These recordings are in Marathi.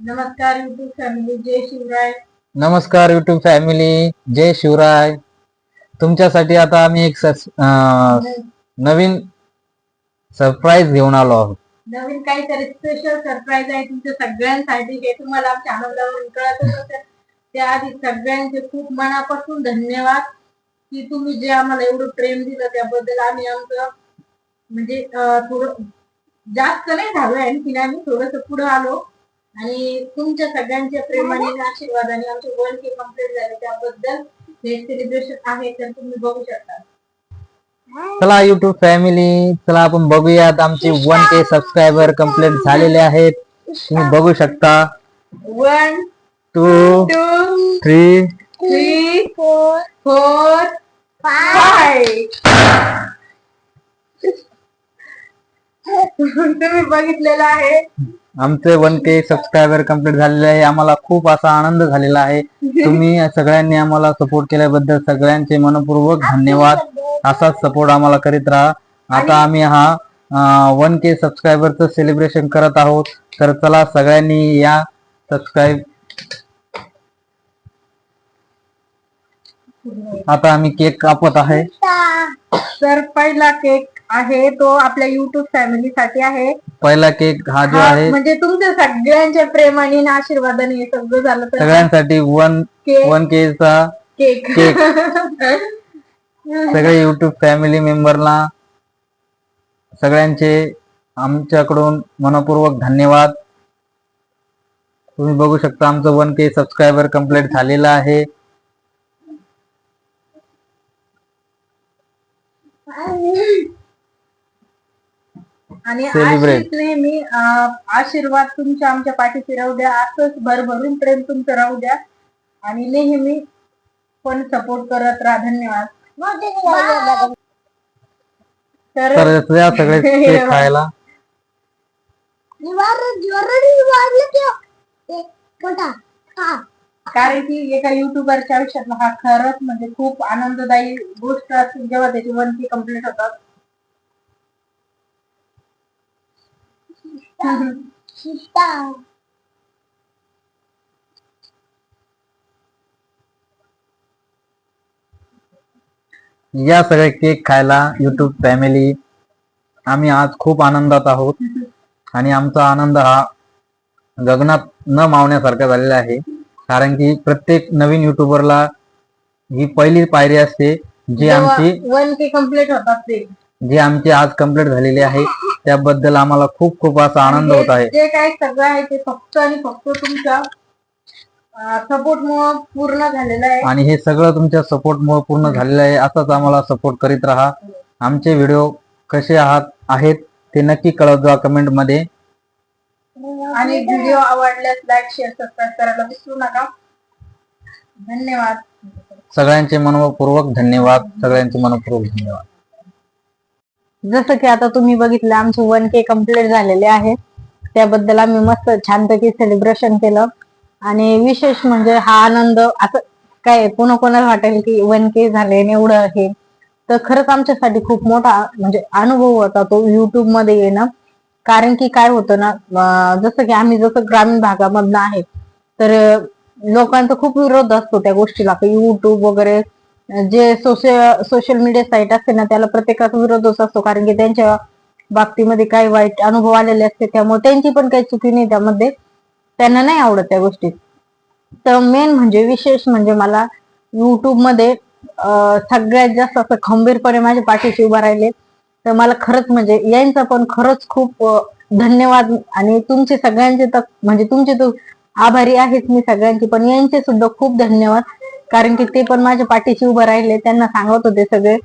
नमस्कार युट्यूब फॅमिली जय शिवराय. नमस्कार युट्यूब फॅमिली जय शिवराय. तुमच्यासाठी आता आम्ही एक सस- अं, नवीन सरप्राईज घेऊन आलो आहोत. नवीन काहीतरी स्पेशल सरप्राईज आहे तुमच्या सगळ्यांसाठी हे तुम्हाला आमच्या आनंदावरून कळतच असेल त्याआधी सगळ्यांचे खूप मनापासून धन्यवाद की तुम्ही जे आम्हाला एवढं प्रेम दिलं त्याबद्दल आम्ही आमचं म्हणजे अं, थोडं जास्त नाही झालोय आणखीन आम्ही थोडस पुढे आलो. आणि तुमच्या सगळ्यांच्या प्रेमाने आणि आशीर्वादाने आमचे वन के कंप्लीट झाले. त्याबद्दल हे सेलिब्रेशन आहे तर तुम्ही बघू शकता. चला युट्यूब फॅमिली चला आपण बघूयात. आमचे वन के सबस्क्रायबर कंप्लीट झालेले आहेत. तुम्ही बघू शकता. One two two three three four four five तुम्ही बघितलेलं आहे. आमचे वन के सबस्क्रायबर कंप्लीट झालेले आहे. आम्हाला खूप असा आनंद झालेला आहे. तुम्ही सगळ्यांनी आम्हाला सपोर्ट केल्याबद्दल सगळ्यांचे मनपूर्वक धन्यवाद. असाच सपोर्ट आम्हाला करीत राहा. आता आम्ही हा वन के सबस्क्रायबरचं सेलिब्रेशन करत आहोत. तर चला सगळ्यांनी या सबस्क्राईब आता आम्ही केक कापत आहे. तर पहिला केक आहे तो आपल्या युट्यूब फॅमिली साठी आहे. पहिला केक हा जो हा, आहे म्हणजे तुमच्या सगळ्यांच्या प्रेमाने आणि आशीर्वादाने हे सगळं झालं तर सगळ्यांसाठी वन केक. वन के चा केक. केक. सगळे युट्यूब फॅमिली मेंबरला सगळ्यांचे आमच्याकडून मनपूर्वक धन्यवाद. तुम्ही बघू शकता आमचं वन के सबस्क्रायबर कंप्लीट झालेलं आहे. आणि नेहमी आशीर्वाद तुमच्या आमच्या पाठीशी राहू द्या. असंच भरभरून प्रेम तुमचं राहू द्या. आणि नेहमी पण सपोर्ट करत राहा. धन्यवाद. तर तर या सगळे केक खायला. कारण की एका युट्यूबरच्या आयुष्यातला हा खरंच म्हणजे खूप आनंददायी गोष्ट असते जेव्हा त्याची वन की कंप्लीट होतात या सगळे केक खायला युट्यूब फॅमिली आम्ही आज खूप आनंदात आहोत. आणि आमचा आनंद हा गगनात न मावण्यासारखा झालेला आहे. कारण की प्रत्येक नवीन युट्यूबरला ही पहिली पायरी असते जी आमची वन के कंप्लीट होतात ते. जी आमची आज कंप्लीट झालेली आहे. त्याबद्दल आम्हाला खूप खूप असा आनंद होत आहे. जे काही सगळं आहे ते फक्त आणि फक्त तुमच्या सपोर्ट मुळे पूर्ण झालेलं आहे. आणि हे सगळं तुमच्या सपोर्ट मुळे पूर्ण झालेलं आहे असंच आम्हाला सपोर्ट करीत राहा. आमचे व्हिडिओ कसे आहात आहेत ते नक्की कळत जा कमेंटमध्ये. आणि व्हिडिओ आवडल्यास लाईक शेअर सबस्क्राईब करायला विसरू नका. धन्यवाद. सगळ्यांचे मनपूर्वक धन्यवाद. सगळ्यांचे मनपूर्वक धन्यवाद. जसं की आता तुम्ही बघितलं आमचे वन के कंप्लीट झालेले आहे. त्याबद्दल आम्ही मस्त छानपैकी सेलिब्रेशन केलं. आणि विशेष म्हणजे हा आनंद असं काय कोणा कोणाला वाटेल की वन के झाले एवढं हे. तर खरंच आमच्यासाठी खूप मोठा म्हणजे अनुभव होता तो युट्यूबमध्ये येणं. कारण की काय होतं ना जसं की आम्ही जसं ग्रामीण भागामधनं आहे तर लोकांचा खूप विरोध असतो त्या गोष्टीला. युट्यूब वगैरे जे सोशल सोशल मीडिया साईट असते ना त्याला प्रत्येकाचा विरोधच असतो. कारण की त्यांच्या बाबतीमध्ये काही वाईट अनुभव आलेले असते. त्यामुळे त्यांची पण काही चुकी नाही त्यामध्ये. त्यांना नाही आवडत त्या गोष्टी. तर मेन म्हणजे विशेष म्हणजे मला युट्यूबमध्ये सगळ्यात जास्त असं खंबीरपणे माझ्या पाठीशी उभा राहिले. तर मला खरंच म्हणजे यांचा पण खरंच खूप धन्यवाद. आणि तुमचे सगळ्यांचे तर म्हणजे तुमचे तर आभारी आहेत मी सगळ्यांचे पण यांचे सुद्धा खूप धन्यवाद. कारण की ते पण माझ्या पाठीशी उभं राहिले त्यांना सांगत होते सगळे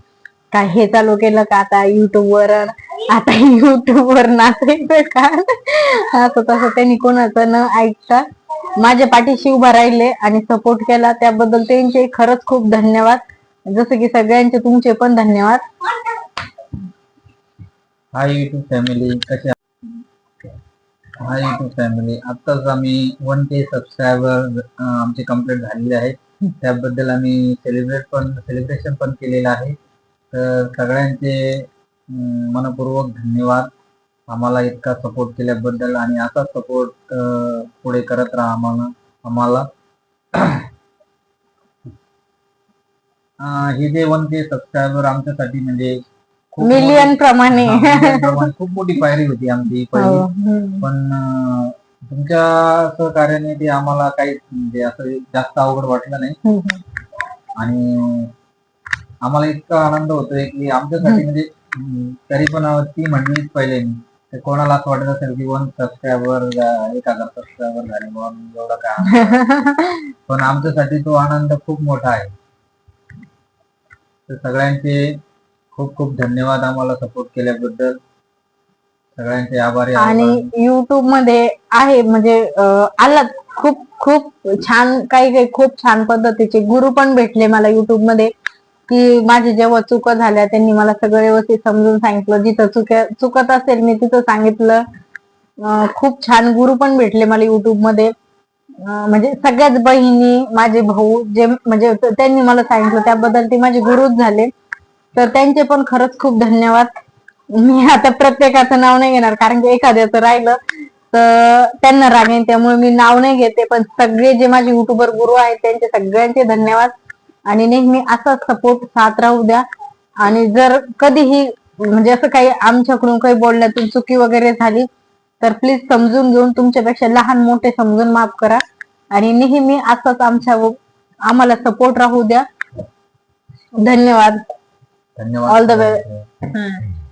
काय हे चालू केलं का आता युट्यूब वर आता युट्यूब वर नाचायचं का असं तसं त्यांनी कोणाचं न ऐकता माझ्या पाठीशी उभा राहिले आणि सपोर्ट केला. त्याबद्दल त्यांचे खरंच खूप धन्यवाद. जसं की सगळ्यांचे तुमचे पण धन्यवाद. हाय युट्यूब फॅमिली कसे हाय युट्यूब फॅमिली आत्ताच आम्ही वन के सबस्क्रायबर आमचे कंप्लीट झालेले आहेत. त्याबद्दल आम्ही सेलिब्रेट पण सेलिब्रेशन पण केलेलं आहे. तर सगळ्यांचे मनपूर्वक धन्यवाद. आम्हाला इतका सपोर्ट केल्याबद्दल आणि असाच सपोर्ट पुढे करत राहा आम्हाला आम्हाला. हे जे वन के सबस्क्रायबर आमच्यासाठी म्हणजे खूप मिलियन मोठी- प्रमाणे. खूप मोठी पायरी होती आमची हो, पहिली. पण तुमच्या सहकार्याने ते आम्हाला काही म्हणजे असं जास्त अवघड वाटलं नाही. आणि आम्हाला इतका आनंद होतोय की आमच्यासाठी म्हणजे तरी पण ती म्हणलीच पहिले ते कोणाला असं वाटत असेल की वन सबस्क्रायबर एक हजार सबस्क्रायबर झाले म्हणून एवढं काय. पण आमच्यासाठी तो आनंद खूप मोठा आहे. तर सगळ्यांचे खूप खूप धन्यवाद आम्हाला सपोर्ट केल्याबद्दल. सगळ्यांचे आभारी आहे आणि युट्यूबमध्ये आहे म्हणजे अं, आलात. खूप खूप छान काही काही खूप छान पद्धतीचे गुरु पण भेटले मला युट्यूबमध्ये की माझी जेव्हा चुक झाल्या त्यांनी मला सगळं व्यवस्थित समजून सांगितलं. जिथं चुक्या चुकत असेल मी तिथं सांगितलं. अं, खूप छान गुरु पण भेटले मला युट्यूबमध्ये. अं, म्हणजे सगळ्याच बहिणी माझे भाऊ जे म्हणजे त्यांनी मला सांगितलं त्याबद्दल ते माझे गुरुच झाले. तर त्यांचे पण खरंच खूप धन्यवाद. मी आता प्रत्येकाचं नाव नाही घेणार कारण की एखाद्याचं राहिलं तर त्यांना राग येईल त्यामुळे मी नाव नाही घेते. पण सगळे जे माझे युट्यूबर गुरु आहेत त्यांचे सगळ्यांचे धन्यवाद. आणि नेहमी असा सपोर्ट साथ राहू द्या. आणि जर कधीही म्हणजे असं काही आमच्याकडून काही बोलण्यातून चुकी वगैरे झाली तर प्लीज समजून घेऊन तुमच्यापेक्षा लहान मोठे समजून माफ करा. आणि नेहमी असंच आमच्या आम्हाला सपोर्ट राहू द्या. धन्यवाद. धन्यवाद. All the way.